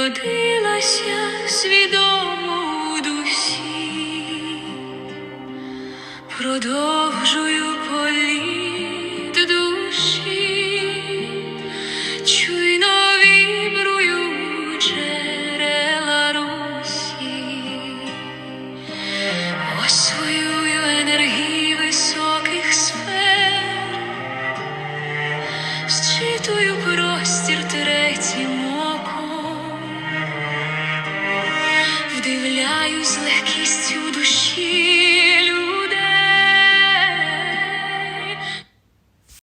Родилася свідомо у душі, продовжую політ душі, чуйно вібрую джерела русі, освоюю енергії високих сфер, зчитую. Daj już lekki z.